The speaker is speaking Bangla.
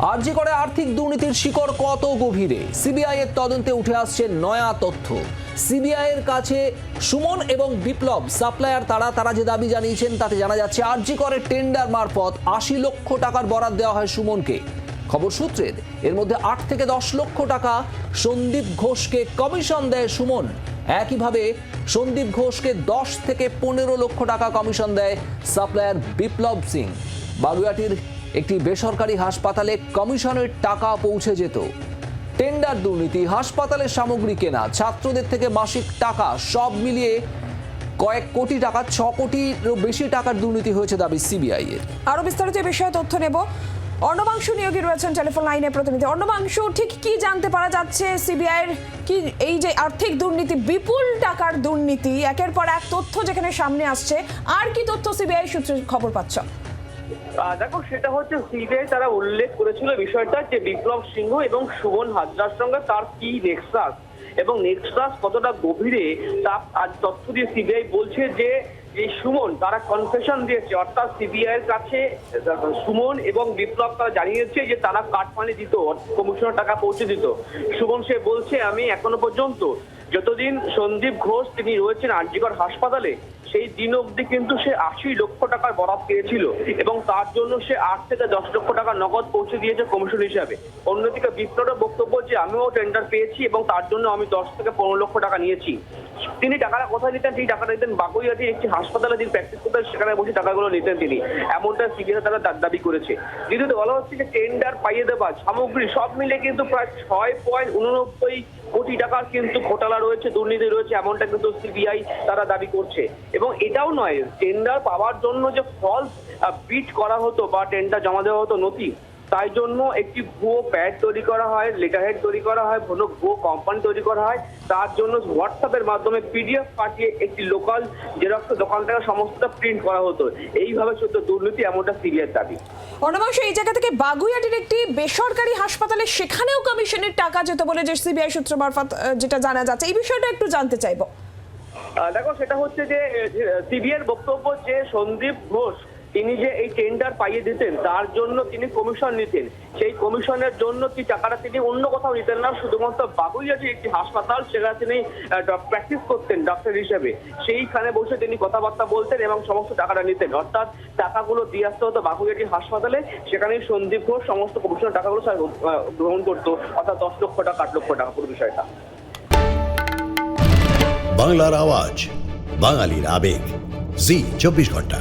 আরজি করে আর্থিক দুর্নীতির শিকড় কত গভীরে? সিবিআই এর তদন্তে উঠে আসছে নয়া তথ্য। সিবিআই এর কাছে সুমন এবং বিপ্লব সাপ্লায়ার তারা তারা যে দাবি জানিয়েছেন তাতে জানা যাচ্ছে আরজি করে টেন্ডার মারফত আশি লক্ষ টাকার বরাদ দেওয়া হয় সুমনকে। খবর সূত্রের, এর মধ্যে আট থেকে দশ লক্ষ টাকা সন্দীপ ঘোষকে কমিশন দেয় সুমন। একইভাবে সন্দীপ ঘোষকে দশ থেকে পনেরো লক্ষ টাকা কমিশন দেয় সাপ্লায়ার বিপ্লব সিং। বাগুয়াটির একটি বেসরকারি হাসপাতালে কমিশনের টাকা পৌঁছে যেত। টেন্ডার দুর্নীতি, হাসপাতালের সামগ্রী কেনা, ছাত্রদের থেকে মাসিক টাকা, সব মিলিয়ে কয়েক কোটি টাকা, ছ কোটিরও বেশি টাকার দুর্নীতি হয়েছে দাবি সিবিআই এর আরও বিস্তারিত বিষয়ে তথ্য নেব। অর্ণবাংশু নিয়োগী রয়েছেন টেলিফোন লাইনে প্রতিনিধি। অর্ণবাংশু, ঠিক কি জানতে পারা যাচ্ছে সিবিআইয়ের কি এই যে আর্থিক দুর্নীতি, বিপুল টাকার দুর্নীতি, একের পর এক তথ্য যেখানে সামনে আসছে, আর কি তথ্য সিবিআই সূত্রে খবর পাচ্ছ? দেখো, সেটা হচ্ছে সিবিআই তারা উল্লেখ করেছিল বিষয়টা যে বিপ্লব সিংহ এবং সুমন হাজরার সঙ্গে তার কি নেক্সাস এবং নেক্সাস কতটা গভীরে তা আজ তথ্য দিয়ে সিবিআই বলছে যে এই সুমন তারা কনফেশন দিয়েছে। অর্থাৎ সিবিআই এর কাছে, সুমন এবং বিপ্লব তারা জানিয়েছে যে তারা কাটমানি দিত কমিশনের টাকা পৌঁছে দিত। সুমন সে বলছে, আমি এখনও পর্যন্ত যতদিন সন্দীপ ঘোষ তিনি রয়েছেন আরজিকর হাসপাতালে, সেই দিন অবধি কিন্তু সে আশি লক্ষ টাকার বরাদ পেয়েছিল এবং তার জন্য সে আট থেকে দশ লক্ষ টাকা নগদ পৌঁছে দিয়েছে কমিশন হিসাবে। অন্যদিকে বিপ্লবের বক্তব্য যে, আমিও টেন্ডার পেয়েছি এবং তার জন্য আমি দশ থেকে পনেরো লক্ষ টাকা নিয়েছি। তিনি টাকাটা কোথায় নিতেন? সেই টাকাটা নিতেন বাগুইয়াটি একটি হাসপাতালে যিনি প্র্যাকটিস করতেন, সেখানে বসে টাকাগুলো নিতেন তিনি। এমনটা সিবিআই তারা দাবি করেছে। দ্বিতীয়ত বলা হচ্ছে যে টেন্ডার পাইয়ে দেওয়া, সামগ্রী সব মিলে কিন্তু প্রায় ছয় পয়েন্ট উননব্বই কোটি টাকার কিন্তু ঘোটালা রয়েছে, দুর্নীতি রয়েছে, এমনটা কিন্তু সিবিআই তারা দাবি করছে। এবং এটাও নয় টেন্ডার পাওয়ার জন্য যে ফলস বিট করা হতো বা টেন্ডার জমা দেওয়া হতো নথি তাই জন্য একটি ভুয়ো প্যাড তৈরি করা হয় লেটারহেড তৈরি করা হয় কোনো ভুয়ো কোম্পানি তৈরি করা হয়। তার জন্য হোয়াটসঅ্যাপের মাধ্যমে পিডিএফ পাঠিয়ে একটি লোকাল জেরক্স দোকান থেকে সমস্তটা প্রিন্ট করা হতো। এইভাবে সত্য দুর্নীতি এমনটা সিবিআই দাবি। অর্ণবাংশু এই জায়গা থেকে বাগুইয়াটির একটি বেসরকারি হাসপাতালে সেখানেও কমিশনের টাকা যেত বলে যে সিবিআই সূত্র মারফত যেটা জানা যাচ্ছে। এই বিষয়টা একটু জানতে চাইব। দেখো সেটা হচ্ছে যে সিবিআর বক্তব্য যে সন্দীপ ঘোষ তিনি যে এই টেন্ডার পাইয়ে দিতেন, তার জন্য তিনি কমিশন নিতেন। সেই কমিশনের জন্য কি টাকাটা তিনি অন্য কোথাও নিতেন না? শুধুমাত্র বাগুইয়াটি একটি হাসপাতাল, সেখানে তিনি প্র্যাকটিস করতেন ডাক্তার হিসেবে। সেইখানে বসে তিনি কথাবার্তা বলতেন এবং সমস্ত টাকাটা নিতেন। অর্থাৎ টাকাগুলো দিয়ে আসতে হতো বাগুইয়াটি হাসপাতালে, সেখানেই সন্দীপ ঘোষ সমস্ত কমিশনের টাকাগুলো গ্রহণ করতো। অর্থাৎ দশ লক্ষ টাকা, আট লক্ষ টাকা পুরো বিষয়টা। বাংলার আওয়াজ, বাঙালির আবেগ। জি, চব্বিশ ঘণ্টা।